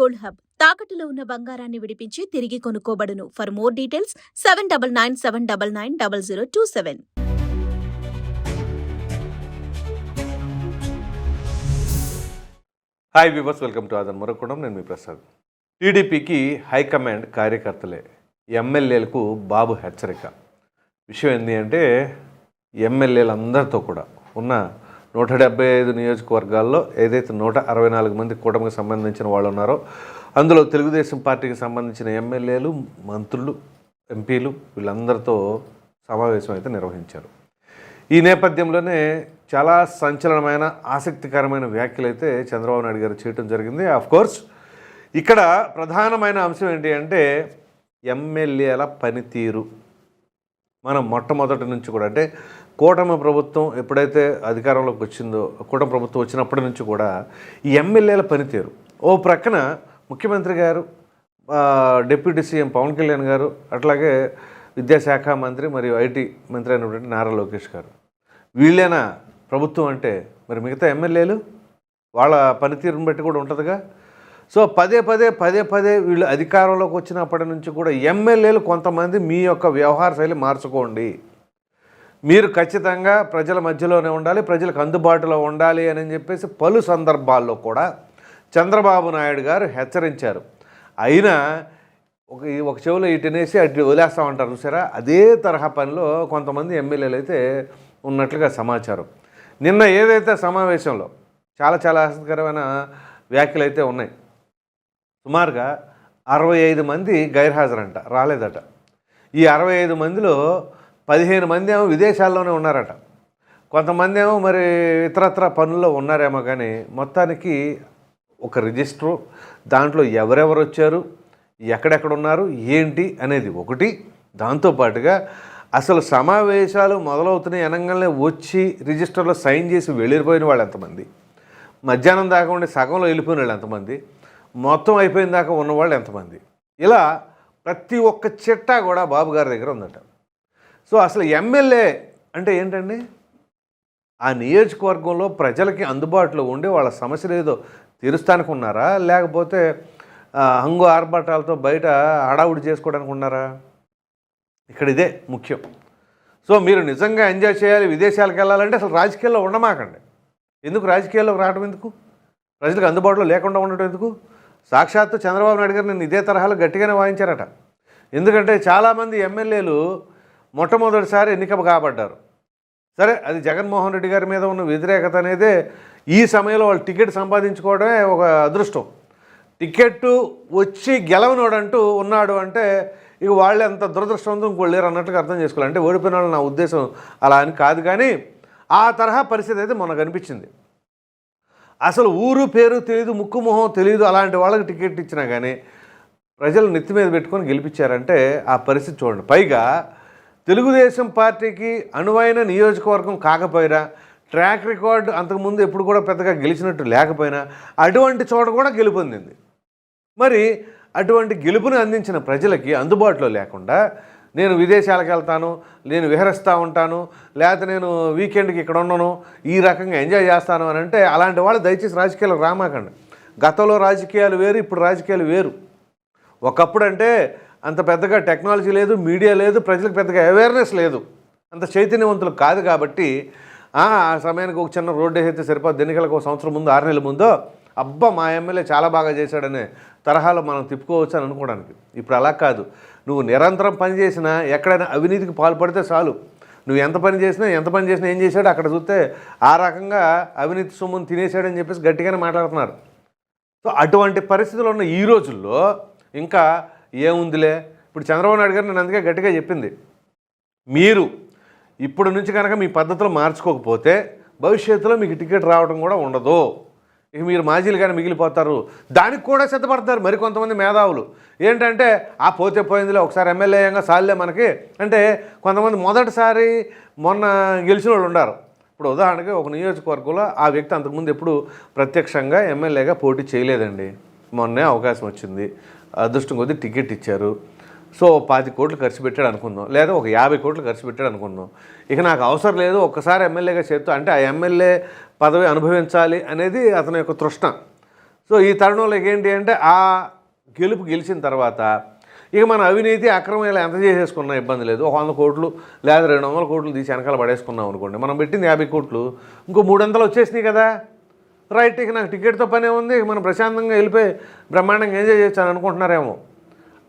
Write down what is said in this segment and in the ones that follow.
Gold hub. తాకట్టులో ఉన్న బంగారాన్ని విడిపించి తిరిగి కొనుక్కోబడును. For more details seven double nine seven double nine double zero two seven. Hi viewers welcome to Aadhan మరొకడం నేను మీ ప్రసాద్. టీడీపీకి హైకమాండ్ కార్యకర్తలే. ఎమ్మెల్యేలకు బాబు హెచ్చరిక. విషయం ఏంటి అంటే ఎమ్మెల్యేలందరితో కూడా ఉన్న నూట డెబ్బై ఐదు నియోజకవర్గాల్లో ఏదైతే నూట అరవై నాలుగు మంది కూటమికి సంబంధించిన వాళ్ళు ఉన్నారో అందులో తెలుగుదేశం పార్టీకి సంబంధించిన ఎమ్మెల్యేలు మంత్రులు ఎంపీలు వీళ్ళందరితో సమావేశం అయితే నిర్వహించారు. ఈ నేపథ్యంలోనే చాలా సంచలనమైన ఆసక్తికరమైన వ్యాఖ్యలు అయితే చంద్రబాబు నాయుడు గారు చేయటం జరిగింది. కోర్స్ ఇక్కడ ప్రధానమైన అంశం ఏంటి అంటే ఎమ్మెల్యేల పనితీరు. మనం మొట్టమొదటి నుంచి కూడా అంటే కూటమి ప్రభుత్వం ఎప్పుడైతే అధికారంలోకి వచ్చిందో కూటమి ప్రభుత్వం వచ్చినప్పటి నుంచి కూడా ఈ ఎమ్మెల్యేల పనితీరు. ఓ ప్రక్కన ముఖ్యమంత్రి గారు డిప్యూటీ సీఎం పవన్ కళ్యాణ్ గారు అట్లాగే విద్యాశాఖ మంత్రి మరియు ఐటీ మంత్రి అయినటువంటి నారా లోకేష్ గారు. వీళ్ళేనా ప్రభుత్వం అంటే? మరి మిగతా ఎమ్మెల్యేలు? వాళ్ళ పనితీరుని బట్టి కూడా ఉంటుందిగా? సో పదే పదే పదే పదే వీళ్ళు అధికారంలోకి వచ్చినప్పటి నుంచి కూడా ఎమ్మెల్యేలు కొంతమంది మీ యొక్క వ్యవహార శైలి మార్చుకోండి. మీరు ఖచ్చితంగా ప్రజల మధ్యలోనే ఉండాలి ప్రజలకు అందుబాటులో ఉండాలి అని చెప్పేసి పలు సందర్భాల్లో కూడా చంద్రబాబు నాయుడు గారు హెచ్చరించారు. అయినా ఒక ఒక చెవిలో ఇటునేసి అటు వదిలేస్తామంటారు చూసారా? అదే తరహా పనిలో కొంతమంది ఎమ్మెల్యేలు అయితే ఉన్నట్లుగా సమాచారం. నిన్న ఏదైతే సమావేశంలో చాలా చాలా ఆసక్తికరమైన వ్యాఖ్యలు అయితే ఉన్నాయి. సుమారుగా అరవై ఐదు మంది గైర్హాజరంట రాలేదట. ఈ అరవై ఐదు మందిలో పదిహేను మంది ఏమో విదేశాల్లోనే ఉన్నారట. కొంతమంది ఏమో మరి ఇతరత్ర పనుల్లో ఉన్నారేమో కానీ మొత్తానికి ఒక రిజిస్టరు దాంట్లో ఎవరెవరు వచ్చారు ఎక్కడెక్కడ ఉన్నారు ఏంటి అనేది ఒకటి. దాంతోపాటుగా అసలు సమావేశాలు మొదలవుతున్నాయి అనగానే వచ్చి రిజిస్టర్లో సైన్ చేసి వెళ్ళిపోయిన వాళ్ళు ఎంతమంది? మధ్యాహ్నం దాకా ఉండి సగంలో వెళ్ళిపోయిన వాళ్ళు ఎంతమంది? మొత్తం అయిపోయిన దాకా ఉన్నవాళ్ళు ఎంతమంది? ఇలా ప్రతి ఒక్క చిట్టా కూడా బాబు గారి దగ్గర ఉందట. సో అసలు ఎమ్మెల్యే అంటే ఏంటండి? ఆ నియోజకవర్గంలో ప్రజలకి అందుబాటులో ఉండి వాళ్ళ సమస్యలు ఏదో తీరుస్తానికి ఉన్నారా? లేకపోతే హంగు ఆర్భాటాలతో బయట హడావుడి చేసుకోవడానికి ఉన్నారా? ఇక్కడ ఇదే ముఖ్యం. సో మీరు నిజంగా ఎంజాయ్ చేయాలి విదేశాలకు వెళ్ళాలంటే అసలు రాజకీయాల్లో ఉండమాకండి. ఎందుకు రాజకీయాల్లోకి రావడం ఎందుకు? ప్రజలకు అందుబాటులో లేకుండా ఉండటం ఎందుకు? సాక్షాత్తు చంద్రబాబు నాయుడు గారు నేను ఇదే తరహాలో గట్టిగానే వాయించారట. ఎందుకంటే చాలామంది ఎమ్మెల్యేలు మొట్టమొదటిసారి ఎన్నిక కాబడ్డారు. సరే అది జగన్మోహన్ రెడ్డి గారి మీద ఉన్న వ్యతిరేకత అనేది ఈ సమయంలో వాళ్ళు టికెట్ సంపాదించుకోవడమే ఒక అదృష్టం. టికెట్ వచ్చి గెలవనోడంటూ ఉన్నాడు అంటే ఇక వాళ్ళు ఎంత దురదృష్టవంతం ఇంకోళ్ళు లేరు అన్నట్టుగా అర్థం చేసుకోవాలి. అంటే ఓడిపోయిన వాళ్ళు నా ఉద్దేశం అలా అని కాదు కానీ ఆ తరహా పరిస్థితి అయితే మనకు అనిపించింది అసలు ఊరు పేరు తెలియదు ముక్కు మొహం తెలియదు అలాంటి వాళ్ళకి టికెట్ ఇచ్చినా కానీ ప్రజలు నెత్తి మీద పెట్టుకొని గెలిపించారంటే ఆ పరిస్థితి చూడండి. పైగా తెలుగుదేశం పార్టీకి అనువైన నియోజకవర్గం కాకపోయినా ట్రాక్ రికార్డు అంతకుముందు ఎప్పుడు కూడా పెద్దగా గెలిచినట్టు లేకపోయినా అటువంటి చోట కూడా గెలుపొందింది మరి అటువంటి గెలుపుని అందించిన ప్రజలకి అందుబాటులో లేకుండా నేను విదేశాలకు వెళ్తాను నేను విహరిస్తూ ఉంటాను లేకపోతే నేను వీకెండ్కి ఇక్కడ ఉండను ఈ రకంగా ఎంజాయ్ చేస్తాను అని అంటే అలాంటి వాళ్ళు దయచేసి రాజకీయాలకు రామాకండి. గతంలో రాజకీయాలు వేరు ఇప్పుడు రాజకీయాలు వేరు. ఒకప్పుడు అంటే అంత పెద్దగా టెక్నాలజీ లేదు మీడియా లేదు ప్రజలకు పెద్దగా అవేర్నెస్ లేదు. అంత చైతన్యవంతులు కాదు కాబట్టి ఆ సమయానికి ఒక చిన్న రోడ్డు వేస్తే సరిపోద్ది ఎన్నికలకు ఒక సంవత్సరం ముందు ఆరు నెలల ముందో అబ్బా మా ఎమ్మెల్యే చాలా బాగా చేశాడనే తరహాలో మనం తిప్పుకోవచ్చు అని అనుకోవడానికి. ఇప్పుడు అలా కాదు. నువ్వు నిరంతరం పని చేసినా ఎక్కడైనా అవినీతికి పాల్పడితే చాలు. నువ్వు ఎంత పని చేసినా ఎంత పని చేసినా ఏం చేశాడు అక్కడ చూస్తే ఆ రకంగా అవినీతి సొమ్మును తినేశాడని చెప్పేసి గట్టిగానే మాట్లాడుతున్నారు. సో అటువంటి పరిస్థితులు ఉన్న ఈ రోజుల్లో ఇంకా ఏముందిలే? ఇప్పుడు చంద్రబాబు నాయుడు గారు నేను అందుకే గట్టిగా చెప్పింది. మీరు ఇప్పుడు నుంచి కనుక మీ పద్ధతులు మార్చుకోకపోతే భవిష్యత్తులో మీకు టికెట్ రావడం కూడా ఉండదు. ఇక మీరు మాజీలు కానీ మిగిలిపోతారు. దానికి కూడా సిద్ధపడతారు మరి కొంతమంది మేధావులు. ఏంటంటే ఆ పోతే పోయిందిలే ఒకసారి ఎమ్మెల్యేయంగా సాల్లే మనకి. అంటే కొంతమంది మొదటిసారి మొన్న గెలిచిన వాళ్ళు ఉన్నారు ఇప్పుడు ఉదాహరణకి ఒక నియోజకవర్గంలో ఆ వ్యక్తి అంతకుముందు ఎప్పుడు ప్రత్యక్షంగా ఎమ్మెల్యేగా పోటీ చేయలేదండి. మొన్నే అవకాశం వచ్చింది. అదృష్టం కొద్దీ టికెట్ ఇచ్చారు. సో పాతి కోట్లు ఖర్చు పెట్టాడు అనుకుందాం. లేదా ఒక యాభై కోట్లు ఖర్చు పెట్టాడు అనుకుందాం. ఇక నాకు అవసరం లేదు ఒక్కసారి ఎమ్మెల్యేగా చేస్తూ అంటే ఆ ఎమ్మెల్యే పదవి అనుభవించాలి అనేది అతని యొక్క తృష్ణ. సో ఈ తరుణంలో ఏంటి అంటే ఆ గెలుపు గెలిచిన తర్వాత ఇక మన అవినీతి అక్రమం ఇలా ఎంత చేసేసుకున్నా ఇబ్బంది లేదు. ఒక వంద కోట్లు లేదా రెండు వందల కోట్లు తీసి వెనకాల పడేసుకున్నాం అనుకోండి. మనం పెట్టింది యాభై కోట్లు. ఇంకో మూడు వందలు వచ్చేసినాయి కదా. రైట్ ఇక నాకు టికెట్తో పనే ఉంది మనం ప్రశాంతంగా వెళ్ళిపోయి బ్రహ్మాండంగా ఎంజాయ్ చేయొచ్చు అని అనుకుంటున్నారేమో.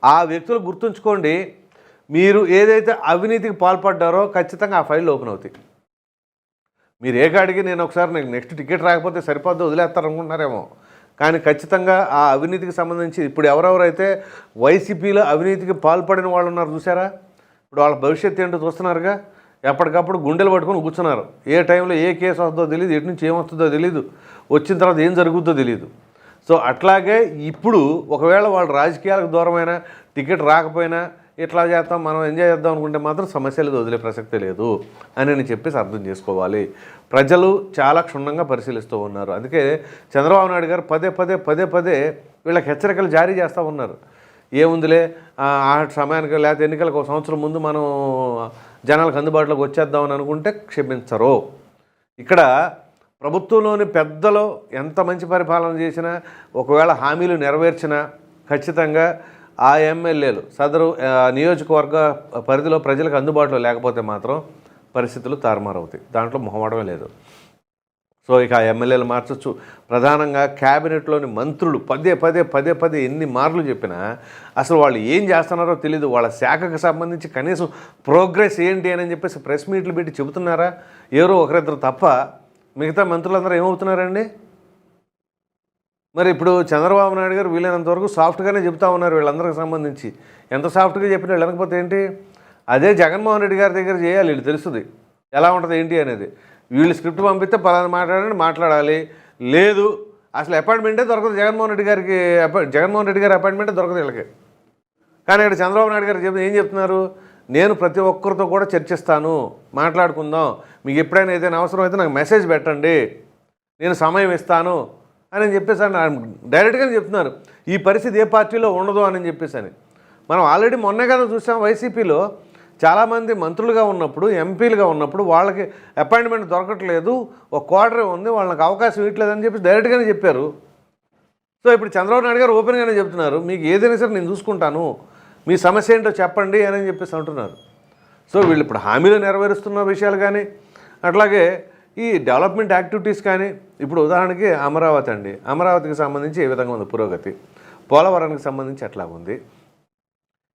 ఆ వ్యక్తులు గుర్తుంచుకోండి మీరు ఏదైతే అవినీతికి పాల్పడ్డారో ఖచ్చితంగా ఆ ఫైల్ ఓపెన్ అవుతాయి. మీరు ఏ కాడికి నేను ఒకసారి నాకు నెక్స్ట్ టికెట్ రాకపోతే సరిపోద్దు వదిలేస్తారు అనుకుంటున్నారేమో కానీ ఖచ్చితంగా ఆ అవినీతికి సంబంధించి ఇప్పుడు ఎవరెవరైతే వైసీపీలో అవినీతికి పాల్పడిన వాళ్ళు ఉన్నారు చూసారా? ఇప్పుడు వాళ్ళ భవిష్యత్తు ఏంటో చూస్తున్నారుగా? ఎప్పటికప్పుడు గుండెలు పట్టుకొని కూర్చున్నారు. ఏ టైంలో ఏ కేసు వస్తుందో తెలియదు ఎటు నుంచి ఏమొస్తుందో తెలియదు వచ్చిన తర్వాత ఏం జరుగుతుందో తెలియదు సో అట్లాగే ఇప్పుడు ఒకవేళ వాళ్ళు రాజకీయాలకు దూరమైన టికెట్ రాకపోయినా ఇట్లా చేస్తాం మనం ఎంజాయ్ చేద్దాం అనుకుంటే మాత్రం సమస్యలు వదిలే ప్రసక్తే లేదు అని నేను చెప్పేసి అర్థం చేసుకోవాలి. ప్రజలు చాలా క్షుణ్ణంగా పరిశీలిస్తూ ఉన్నారు. అందుకే చంద్రబాబు నాయుడు గారు పదే పదే పదే పదే వీళ్ళకి హెచ్చరికలు జారీ చేస్తూ ఉన్నారు. ఏముందిలే ఆ సమయానికి లేకపోతే ఎన్నికలకు ఒక సంవత్సరం ముందు మనం జనాలకు అందుబాటులోకి వచ్చేద్దామని అనుకుంటే క్షమించరు. ఇక్కడ ప్రభుత్వంలోని పెద్దలు ఎంత మంచి పరిపాలన చేసినా ఒకవేళ హామీలు నెరవేర్చినా ఖచ్చితంగా ఆ ఎమ్మెల్యేలు సదరు నియోజకవర్గ పరిధిలో ప్రజలకు అందుబాటులో లేకపోతే మాత్రం పరిస్థితులు తారుమారవుతాయి. దాంట్లో మొహమాటమే లేదు. సో ఇక ఆ ఎమ్మెల్యేలు మార్చచ్చు. ప్రధానంగా క్యాబినెట్లోని మంత్రులు పదే పదే పదే పదే ఎన్ని మార్లు చెప్పినా అసలు వాళ్ళు ఏం చేస్తున్నారో తెలియదు వాళ్ళ శాఖకు సంబంధించి కనీసం ప్రోగ్రెస్ ఏంటి అని చెప్పేసి ప్రెస్ మీట్లు పెట్టి చెబుతున్నారా? ఎవరో ఒకరిద్దరు తప్ప మిగతా మంత్రులందరూ ఏమవుతున్నారండి? మరి ఇప్పుడు చంద్రబాబు నాయుడు గారు వీలైనంత వరకు సాఫ్ట్గానే చెప్తా ఉన్నారు వీళ్ళందరికి సంబంధించి. ఎంత సాఫ్ట్గా చెప్పినా వీళ్ళు ఏంటి? అదే జగన్మోహన్ రెడ్డి గారి దగ్గర చేయాలి వీళ్ళు తెలుస్తుంది. ఎలా ఉంటుంది ఏంటి అనేది. వీళ్ళు స్క్రిప్ట్ పంపిస్తే పలానా మాట్లాడండి మాట్లాడాలి. లేదు అసలు అపాయింట్మెంటే దొరకదు జగన్మోహన్ రెడ్డి గారికి. అపాయింట్ జగన్మోహన్ రెడ్డి గారి అపాయింట్మెంటే దొరకదు వీళ్ళకి. కానీ ఇక్కడ చంద్రబాబు నాయుడు గారు చెప్తే ఏం చెప్తున్నారు? నేను ప్రతి ఒక్కరితో కూడా చర్చిస్తాను మాట్లాడుకుందాం మీకు ఎప్పుడైనా ఏదైనా అవసరం అయితే నాకు మెసేజ్ పెట్టండి నేను సమయం ఇస్తాను అని చెప్పేసి డైరెక్ట్గానే చెప్తున్నారు. ఈ పరిస్థితి ఏ పార్టీలో ఉండదు అని చెప్పేసి అని. మనం ఆల్రెడీ మొన్నే కదా చూసాం వైసీపీలో చాలామంది మంత్రులుగా ఉన్నప్పుడు ఎంపీలుగా ఉన్నప్పుడు వాళ్ళకి అపాయింట్మెంట్ దొరకట్లేదు ఒక క్వార్టర్ ఉంది వాళ్ళకి అవకాశం ఇవ్వట్లేదని చెప్పి డైరెక్ట్గానే చెప్పారు. సో ఇప్పుడు చంద్రబాబు నాయుడు గారు ఓపెన్గానే చెప్తున్నారు. మీకు ఏదైనా సరే నేను చూసుకుంటాను మీ సమస్య ఏంటో చెప్పండి అని చెప్పేసి అంటున్నారు. సో వీళ్ళు ఇప్పుడు హామీలు నెరవేరుస్తున్న విషయాలు కానీ అట్లాగే ఈ డెవలప్మెంట్ యాక్టివిటీస్ కానీ ఇప్పుడు ఉదాహరణకి అమరావతి అండి. అమరావతికి సంబంధించి ఏ విధంగా ఉంది పురోగతి? పోలవరానికి సంబంధించి ఎట్లా ఉంది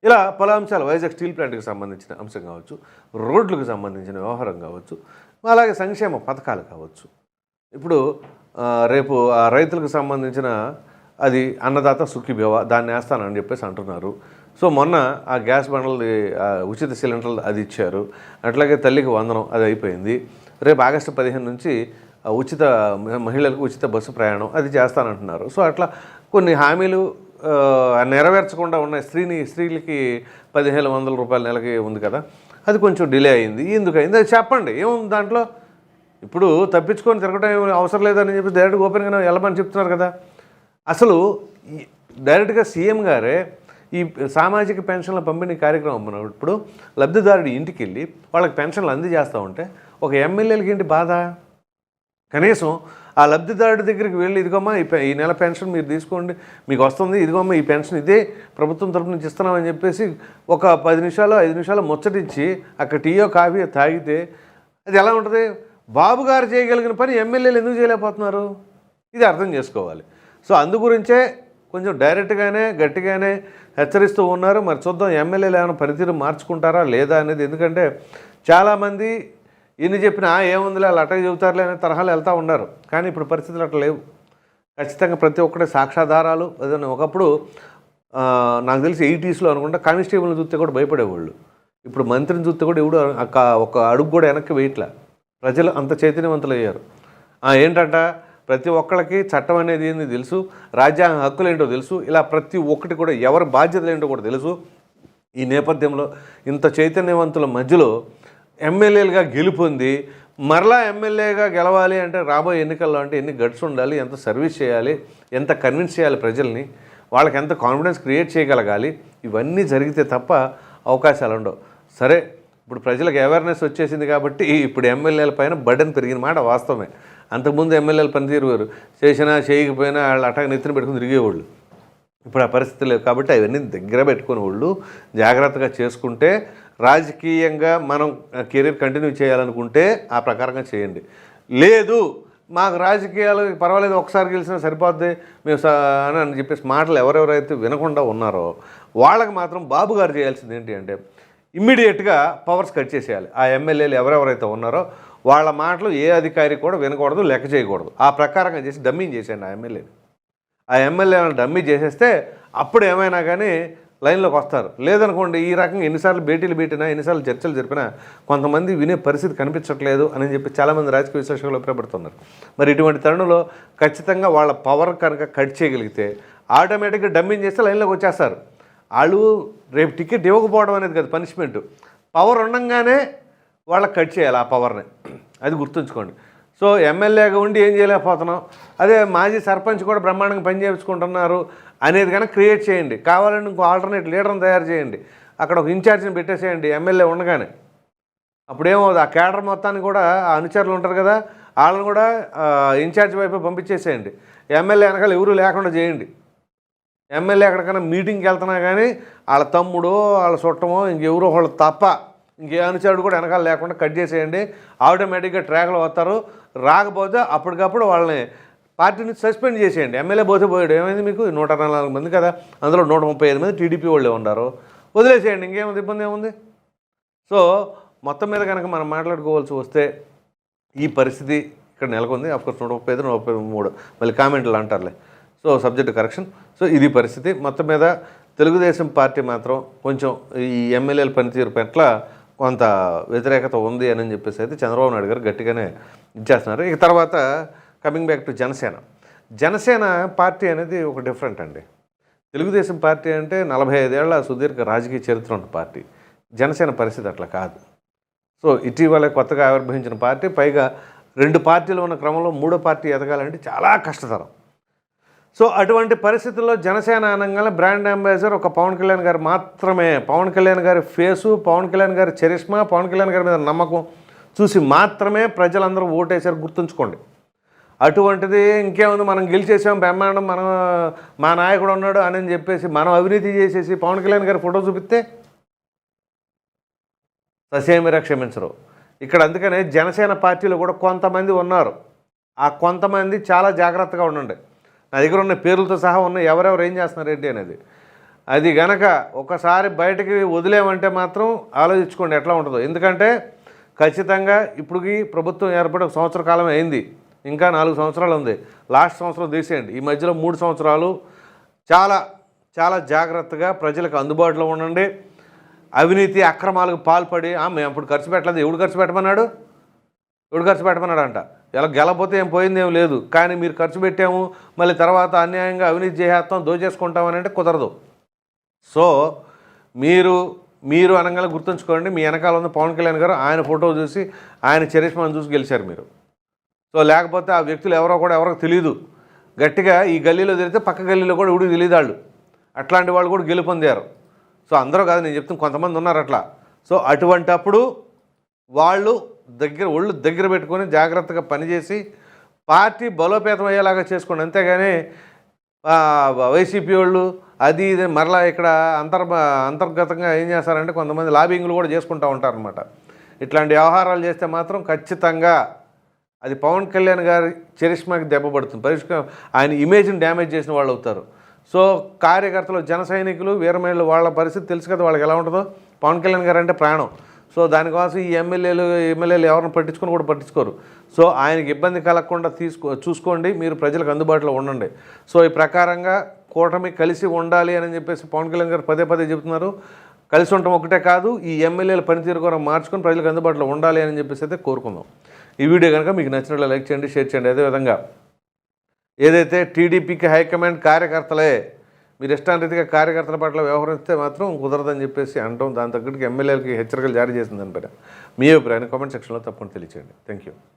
ఇలా పలు అంశాలు వైజాగ్ స్టీల్ ప్లాంట్కి సంబంధించిన అంశం కావచ్చు రోడ్లకు సంబంధించిన వ్యవహారం కావచ్చు అలాగే సంక్షేమ పథకాలు కావచ్చు. ఇప్పుడు రేపు ఆ రైతులకు సంబంధించిన అది అన్నదాత సుఖీభేవ దాన్ని వేస్తానని చెప్పేసి అంటున్నారు. సో మొన్న ఆ గ్యాస్ బండలు ఉచిత సిలిండర్లు అది ఇచ్చారు. అట్లాగే తల్లికి వందనం అది అయిపోయింది. రేపు ఆగస్టు పదిహేను నుంచి ఉచిత మహిళలకు ఉచిత బస్సు ప్రయాణం అది చేస్తానంటున్నారు. సో అట్లా కొన్ని హామీలు నెరవేర్చకుండా ఉన్న స్త్రీని స్త్రీలకి పదిహేను వందల రూపాయల నెలకి ఉంది కదా అది కొంచెం డిలే అయింది. ఎందుకు అయింది? అది చెప్పండి. ఏముంది దాంట్లో? ఇప్పుడు తప్పించుకొని తిరగడం అవసరం లేదని చెప్పి డైరెక్ట్గా ఓపెన్గా వెళ్ళమని చెప్తున్నారు కదా. అసలు డైరెక్ట్గా సీఎం గారే ఈ సామాజిక పెన్షన్ల పంపిణీ కార్యక్రమం ఉన్నప్పుడు లబ్ధిదారుడి ఇంటికి వెళ్ళి వాళ్ళకి పెన్షన్లు అందజేస్తూ ఉంటే ఒక ఎమ్మెల్యేలకి ఏంటి బాధ? కనీసం ఆ లబ్ధిదారుడి దగ్గరికి వెళ్ళి ఇదిగోమ్మా ఈ ఈ నెల పెన్షన్ మీరు తీసుకోండి మీకు వస్తుంది ఇదిగోమ్మా ఈ పెన్షన్ ఇదే ప్రభుత్వం తరపు నుంచి ఇస్తున్నామని చెప్పేసి ఒక పది నిమిషాలు ఐదు నిమిషాలు ముచ్చటించి అక్కడ టీయో కాఫీ తాగితే అది ఎలా ఉంటుంది? బాబు గారు చేయగలిగిన పని ఎమ్మెల్యేలు ఎందుకు చేయలేకపోతున్నారు? ఇది అర్థం చేసుకోవాలి. సో అందు గురించే కొంచెం డైరెక్ట్గానే గట్టిగానే హెచ్చరిస్తూ ఉన్నారు. మరి చూద్దాం ఎమ్మెల్యేలు ఏమైనా పనితీరు మార్చుకుంటారా లేదా అనేది. ఎందుకంటే చాలామంది ఎన్ని చెప్పినా ఏముంది ఏముందిలే అలా అట్టగా చెబుతారులే అనే తరహాలు వెళ్తూ ఉన్నారు. కానీ ఇప్పుడు పరిస్థితులు అట్లా లేవు. ఖచ్చితంగా ప్రతి ఒక్కటి సాక్ష్యాధారాలు ఏదైనా ఒకప్పుడు నాకు తెలిసి ఎయిటీస్లో అనుకుంటా కానిస్టేబుల్ని చూస్తే కూడా భయపడేవాళ్ళు. ఇప్పుడు మంత్రిని చూస్తే కూడా ఎవడు ఒక- అడుగు కూడా వెనక్కి వేయట్లే. ప్రజలు అంత చైతన్యవంతులు అయ్యారు ఏంటంటే ప్రతి ఒక్కళ్ళకి చట్టం అనేది ఏంది తెలుసు? రాజ్యాంగ హక్కులు ఏంటో తెలుసు? ఇలా ప్రతి ఒక్కటి కూడా ఎవరి బాధ్యతలు ఏంటో కూడా తెలుసు? ఈ నేపథ్యంలో ఇంత చైతన్యవంతుల మధ్యలో ఎమ్మెల్యేలుగా గెలుపొంది మరలా ఎమ్మెల్యేగా గెలవాలి అంటే రాబోయే ఎన్నికల్లో అంటే ఎన్ని గట్స్ ఉండాలి ఎంత సర్వీస్ చేయాలి ఎంత కన్విన్స్ చేయాలి ప్రజల్ని వాళ్ళకి ఎంత కాన్ఫిడెన్స్ క్రియేట్ చేయగలగాలి ఇవన్నీ జరిగితే తప్ప అవకాశాలు ఉండవు. సరే ఇప్పుడు ప్రజలకు అవేర్నెస్ వచ్చేసింది కాబట్టి ఇప్పుడు ఎమ్మెల్యేల పైన బర్డెన్ పెరిగిన మాట వాస్తవమే. అంతకుముందు ఎమ్మెల్యేలు పనితీరు వారు చేసినా చేయకపోయినా వాళ్ళు అటాక్ నెత్తిన పెట్టుకుని తిరిగేవాళ్ళు. ఇప్పుడు ఆ పరిస్థితి లేవు కాబట్టి అవన్నీ దగ్గర పెట్టుకునే వాళ్ళు జాగ్రత్తగా చేసుకుంటే రాజకీయంగా మనం కెరీర్ కంటిన్యూ చేయాలనుకుంటే ఆ ప్రకారంగా చేయండి. లేదు మాకు రాజకీయాలు పర్వాలేదు ఒకసారి గెలిచినా సరిపోద్ది మేము స- అని అని చెప్పేసి మాటలు ఎవరెవరైతే వినకుండా ఉన్నారో వాళ్ళకి మాత్రం బాబు గారు చేయాల్సింది ఏంటి అంటే ఇమ్మీడియట్గా పవర్స్ కట్ చేసేయాలి. ఆ ఎమ్మెల్యేలు ఎవరెవరైతే ఉన్నారో వాళ్ళ మాటలు ఏ అధికారి కూడా వినకూడదు లెక్క చేయకూడదు. ఆ ప్రకారంగా చేసి డమ్మింగ్ చేశాను ఆ ఎమ్మెల్యేని. ఆ ఎమ్మెల్యేలను డమ్మీ చేసేస్తే అప్పుడు ఏమైనా కానీ లైన్లోకి వస్తారు. లేదనుకోండి ఈ రకంగా ఎన్నిసార్లు భేటీలు పెట్టినా ఎన్నిసార్లు చర్చలు జరిపినా కొంతమంది వినే పరిస్థితి కనిపించట్లేదు అని చెప్పి చాలామంది రాజకీయ విశ్లేషకులు అభిప్రాయపడుతున్నారు. మరి ఇటువంటి తరుణంలో ఖచ్చితంగా వాళ్ళ పవర్ కనుక కట్ చేయగలిగితే ఆటోమేటిక్గా డమ్మింగ్ చేస్తే లైన్లోకి వచ్చేస్తారు. వాళ్ళు రేపు టికెట్ ఇవ్వకపోవడం అనేది కదా పనిష్మెంట్. పవర్ ఉండంగానే వాళ్ళకి కట్ చేయాలి ఆ పవర్ని. అది గుర్తుంచుకోండి. సో ఎమ్మెల్యేగా ఉండి ఏం చేయలేకపోతున్నాం? అదే మాజీ సర్పంచ్ కూడా బ్రహ్మాండంగా పని చేయించుకుంటున్నారు అనేది కనుక క్రియేట్ చేయండి. కావాలంటే ఇంకో ఆల్టర్నేట్ లీడర్ని తయారు చేయండి. అక్కడ ఒక ఇన్ఛార్జ్ని పెట్టేసేయండి ఎమ్మెల్యే ఉండగానే. అప్పుడేమవుతుంది ఆ కేడర్ మొత్తాన్ని కూడా ఆ అనుచరులు ఉంటారు కదా వాళ్ళని కూడా ఇన్ఛార్జ్ వైపు పంపించేసేయండి. ఎమ్మెల్యే వెనకాల ఎవరు లేకుండా చేయండి. ఎమ్మెల్యే ఎక్కడికైనా మీటింగ్కి వెళ్తున్నా కానీ వాళ్ళ తమ్ముడో వాళ్ళ చుట్టమో ఇంకెవరో వాళ్ళు తప్ప ఇంకే అనుచరుడు కూడా వెనకాల లేకుండా కట్ చేసేయండి. ఆటోమేటిక్గా ట్రాక్లో వస్తారు. రాకపోతే అప్పటికప్పుడు వాళ్ళని పార్టీని సస్పెండ్ చేసేయండి. ఎమ్మెల్యే పోతే పోయాడు. ఏమైంది మీకు? నూట అరవై నాలుగు మంది కదా. అందులో నూట ముప్పై ఐదు మంది టీడీపీ వాళ్ళే ఉన్నారు. వదిలేసేయండి. ఇంకేముంది? ఇబ్బంది ఏముంది? సో మొత్తం మీద కనుక మనం మాట్లాడుకోవాల్సి వస్తే ఈ పరిస్థితి ఇక్కడ నెలకొంది. అఫ్కోర్స్ నూట ముప్పై ఐదు నూట ముప్పై మూడు. మళ్ళీ కామెంట్లు అంటారులే. సో సబ్జెక్ట్ కరెక్షన్ సో ఇది పరిస్థితి. మొత్తం మీద తెలుగుదేశం పార్టీ మాత్రం కొంచెం ఈ ఎమ్మెల్యేల పనితీరు పట్ల కొంత వ్యతిరేకత ఉంది అని చెప్పేసి అయితే చంద్రబాబు నాయుడు గారు గట్టిగానే ఇచ్చేస్తున్నారు. ఇక తర్వాత coming back to Janasena. Janasena party అనేది ఒక డిఫరెంట్ అండి. తెలుగుదేశం పార్టీ అంటే నలభై ఐదేళ్ళ సుదీర్ఘ రాజకీయ చరిత్ర ఉన్న పార్టీ. జనసేన పరిస్థితి అట్లా కాదు. సో ఇటీవల కొత్తగా ఆవిర్భవించిన పార్టీ పైగా రెండు పార్టీలు ఉన్న క్రమంలో మూడో పార్టీ ఎదగాలంటే చాలా కష్టతరం. సో అటువంటి పరిస్థితుల్లో జనసేన అనగానే బ్రాండ్ అంబాసిడర్ ఒక పవన్ కళ్యాణ్ గారు మాత్రమే. పవన్ కళ్యాణ్ గారి ఫేసు పవన్ కళ్యాణ్ గారి చరిష్మా పవన్ కళ్యాణ్ గారి మీద నమ్మకం చూసి మాత్రమే ప్రజలందరూ ఓటేశారు గుర్తుంచుకోండి. అటువంటిది ఇంకేముంది? మనం గెలిచేసాం బ్రహ్మాండం మనం మా నాయకుడు ఉన్నాడు అని చెప్పేసి మనం అవినీతి చేసేసి పవన్ కళ్యాణ్ గారి ఫోటో చూపిస్తే ససేమిరా క్షమించరు. ఇక్కడ అందుకనే జనసేన పార్టీలో కూడా కొంతమంది ఉన్నారు. ఆ కొంతమంది చాలా జాగ్రత్తగా ఉండండి. నా దగ్గర ఉన్న పేర్లతో సహా ఉన్న ఎవరెవరు ఏం చేస్తున్నారు ఏంటి అనేది. అది గనక ఒకసారి బయటకి వదిలేమంటే మాత్రం ఆలోచించుకోండి ఎట్లా ఉంటుందో. ఎందుకంటే ఖచ్చితంగా ఇప్పటికి ప్రభుత్వం ఏర్పడి ఒక సంవత్సర కాలం అయింది. ఇంకా నాలుగు సంవత్సరాలు ఉంది. లాస్ట్ సంవత్సరం తీసేయండి. ఈ మధ్యలో మూడు సంవత్సరాలు చాలా చాలా జాగ్రత్తగా ప్రజలకు అందుబాటులో ఉండండి. అవినీతి అక్రమాలకు పాల్పడి "ఆ, మేము అప్పుడు ఖర్చు పెట్టలేదు. ఎవడు ఖర్చు పెట్టమన్నాడు? ఎవడు ఖర్చు పెట్టమన్నాడు అంట ఇలా గెలపోతే ఏం పోయింది ఏం లేదు. కానీ మీరు ఖర్చు పెట్టాము మళ్ళీ తర్వాత అన్యాయంగా అవినీతి చేసేస్తాం దోచేసుకుంటామని అంటే కుదరదు. సో మీరు మీరు అనగానే గుర్తుంచుకోండి మీ వెనకాల ఉన్న పవన్ కళ్యాణ్ గారు ఆయన ఫోటో చూసి ఆయన చరిష్మాను చూసి గెలిచారు మీరు. సో లేకపోతే ఆ వ్యక్తులు ఎవరో కూడా ఎవరికి తెలియదు గట్టిగా ఈ గల్లీలో తిరిగితే పక్క గల్లీలో కూడా ఎవడికి తెలియదు వాళ్ళు. అట్లాంటి వాళ్ళు కూడా గెలుపొందారు సో అందరూ కాదు నేను చెప్తున్నా కొంతమంది ఉన్నారు అట్లా. సో అటువంటప్పుడు వాళ్ళు దగ్గర ఒళ్ళు దగ్గర పెట్టుకొని జాగ్రత్తగా పనిచేసి పార్టీ బలోపేతం అయ్యేలాగా చేసుకోండి. అంతేగాని వైసీపీ వాళ్ళు అది ఇది మరలా ఇక్కడ అంతర్ అంతర్గతంగా ఏం చేస్తారంటే కొంతమంది లాబింగ్లు కూడా చేసుకుంటూ ఉంటారనమాట ఇట్లాంటి వ్యవహారాలు చేస్తే మాత్రం ఖచ్చితంగా అది పవన్ కళ్యాణ్ గారి చరిష్మాకి దెబ్బపడుతుంది పరిష్కారం పరిష్క ఆయన ఇమేజ్ని డ్యామేజ్ చేసిన వాళ్ళు అవుతారు. సో కార్యకర్తలు జన సైనికులు వీరమహిళలు వాళ్ళ పరిస్థితి తెలుసు కదా వాళ్ళకి ఎలా ఉంటుందో? పవన్ కళ్యాణ్ గారు అంటే ప్రాణం. సో దానికోసం ఈ ఎమ్మెల్యేలు ఎమ్మెల్యేలు ఎవరిని పట్టించుకొని కూడా పట్టించుకోరు. సో ఆయనకి ఇబ్బంది కలగకుండా తీసుకో చూసుకోండి మీరు ప్రజలకు అందుబాటులో ఉండండి. సో ఈ ప్రకారంగా కూటమి కలిసి ఉండాలి అని చెప్పేసి పవన్ కళ్యాణ్ గారు పదే పదే చెబుతున్నారు. కలిసి ఉండటం ఒకటే కాదు ఈ ఎమ్మెల్యేల పనితీరు కూడా మార్చుకొని ప్రజలకు అందుబాటులో ఉండాలి అని చెప్పేసి అయితే కోరుకుందాం. ఈ వీడియో కనుక మీకు నచ్చినట్లు లైక్ చేయండి షేర్ చేయండి. అదేవిధంగా ఏదైతే టీడీపీకి హైకమాండ్ కార్యకర్తలే మీరు ఇష్టానరీతిగా కార్యకర్తల పట్ల వ్యవహరిస్తే మాత్రం కుదరదని చెప్పేసి అంటాం. దాని తగ్గట్టుకి ఎమ్మెల్యేలకి హెచ్చరికలు జారీ చేసిందని పేరు మీ అభిప్రాయాన్ని కామెంట్ సెక్షన్లో తప్పకుండా తెలియచేయండి. Thank you